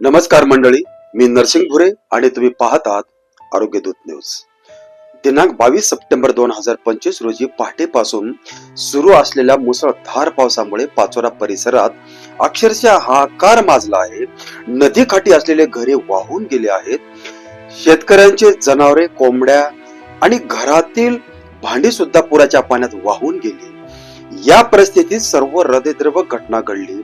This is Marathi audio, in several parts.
नमस्कार मंडळी मी नरसिंग भुरे आणि तुम्ही पाहत आहात आरोग्य दूत न्यूज. दिनांक बावीस सप्टेंबर दोन हजार पंचवीस रोजी पहाटेपासून सुरू असलेल्या मुसळधार पावसामुळे पाचोरा परिसरात अक्षरशः हाकार माजला आहे. नदीकाठी असलेले घरे वाहून गेले आहेत. शेतकऱ्यांचे जनावरे कोंबड्या आणि घरातील भांडी सुद्धा पुराच्या पाण्यात वाहून गेली. या परिस्थितीत सर्व हृदयद्रव घटना घडली.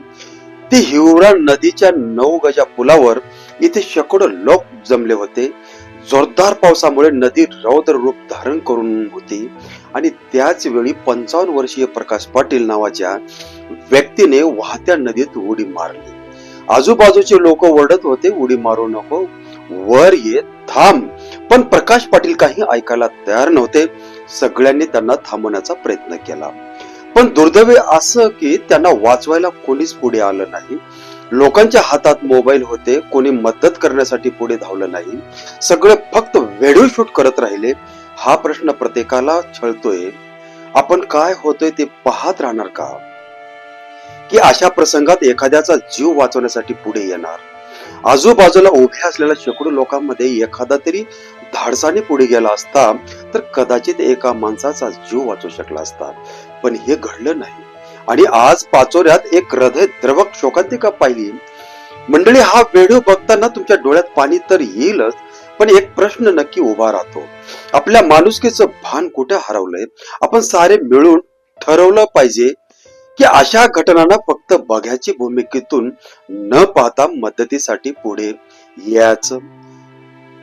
ती हिवरा नदीच्या नऊ गजा पुलावर इथे शेकडो लोक जमले होते. जोरदार पावसामुळे नदी रौद्र रूप धारण करून होती आणि त्याच वेळी पंचावन्न वर्षीय प्रकाश पाटील नावाच्या व्यक्तीने वाहत्या नदीत उडी मारली. आजूबाजूचे लोक ओरडत होते उडी मारू नको वर ये थांब. पण प्रकाश पाटील काही ऐकायला तयार नव्हते. सगळ्यांनी त्यांना थांबवण्याचा प्रयत्न केला. पण दुर्दैवी असं की त्यांना वाचवायला कोणीच पुढे आलं नाही. लोकांच्या हातात मोबाईल होते कोणी मदत करण्यासाठी पुढे धावलं नाही. सगळे फक्त व्हिडिओ शूट करत राहिले. हा प्रश्न प्रत्येकाला छळतोय. आपण काय होतोय ते पाहत राहणार का? की अशा प्रसंगात एखाद्याचा जीव वाचवण्यासाठी पुढे येणार. आजूबाजूला उभे असलेल्या शेकडो लोकांमध्ये एखादा तरी धाडसाने पुढे गेला असता तर कदाचित एका माणसाचा जीव वाचू शकला असता. पण हे घडलं नाही. आणि आज पाचोऱ्यात एक हृदय द्रवक शोकांतिका पाहिली. मंडळी हा व्हिडिओ बघताना तुमच्या डोळ्यात पाणी तर येईलच पण एक प्रश्न नक्की उभा राहतो. आपल्या माणुसकीचं भान कुठे हरवलंय? आपण सारे मिळून ठरवलं पाहिजे की अशा घटनांना फक्त बघ्याची भूमिकेतून न पाहता मदतीसाठी पुढे यायचं.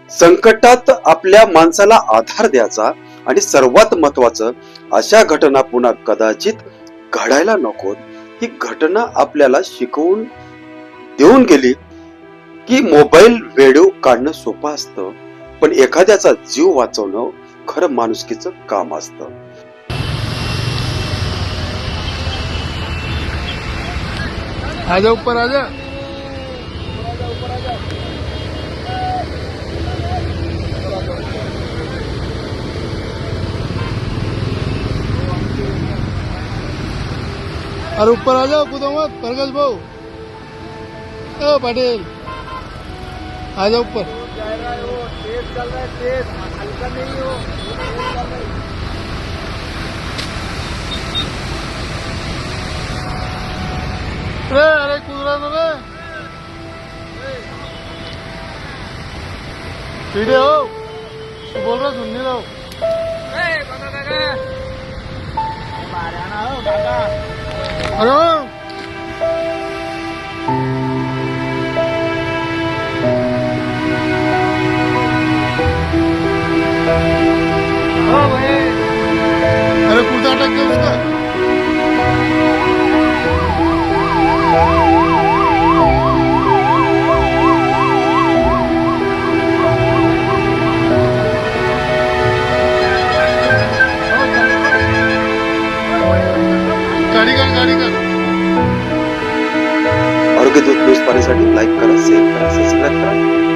संकटात आपल्या माणसाला आधार द्यायचा आणि सर्वात महत्वाचं अशा घटना पुन्हा कदाचित घडायला नको. ही घटना आपल्याला शिकवून देऊन गेली की मोबाईल व्हिडिओ काढणं सोपं असतं. पण एखाद्याचा जीव वाचवणं खरं माणुसकीचं काम असतं. આજા ઉપર આજા અરે ઉપર આ જાઓ કુદોમાં પરગજ ભાઉ એ પટેલ. આ જાઓ ઉપર રે અરે કુદરાનો રે સીધે હો શું બોલ રહો સુન નહીં રહો અરે અરે કુર્તા અટક ગયો आरोग्य दूत न्यूज पाहण्यासाठी लाईक करा शेअर करा सबस्क्राईब करा.